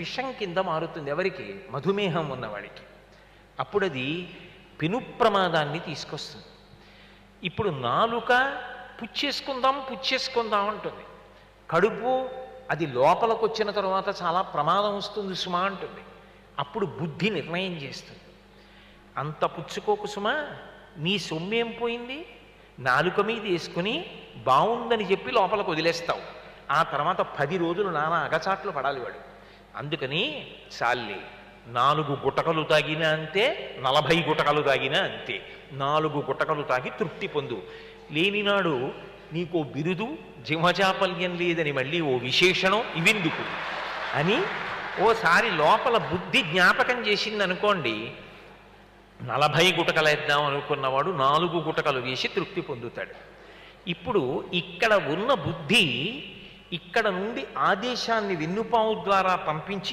విషం కింద మారుతుంది ఎవరికి? మధుమేహం ఉన్నవాడికి. అప్పుడు అది పెను ప్రమాదాన్ని తీసుకొస్తుంది. ఇప్పుడు నాలుక పుచ్చేసుకుందాం పుచ్చేసుకుందాం అంటుంది. కడుపు అది లోపలకు వచ్చిన తర్వాత చాలా ప్రమాదం వస్తుంది సుమా అంటుంది. అప్పుడు బుద్ధి నిర్ణయం చేస్తుంది. అంత పుచ్చుకోకు సుమా నీ సొమ్మేం పోయింది? నాలుక మీద వేసుకుని బాగుందని చెప్పి లోపలకు వదిలేస్తావు. ఆ తర్వాత పది రోజులు నానా అగచాట్లు పడాలి వాడు. అందుకని చాలే నాలుగు గుటకలు తాగినా అంతే నలభై గుటకలు తాగినా అంతే. నాలుగు గుటకలు తాగి తృప్తి పొందు. లేనినాడు నీకో బిరుదు జిమజాపల్యం లేదని మళ్ళీ ఓ విశేషణం ఇవెందుకు? అని ఓసారి లోపల బుద్ధి జ్ఞాపకం చేసింది అనుకోండి నలభై గుటకలు వేద్దాం అనుకున్నవాడు నాలుగు గుటకలు వేసి తృప్తి పొందుతాడు. ఇప్పుడు ఇక్కడ ఉన్న బుద్ధి ఇక్కడ నుండి ఆదేశాన్ని వెన్నుపావు ద్వారా పంపించి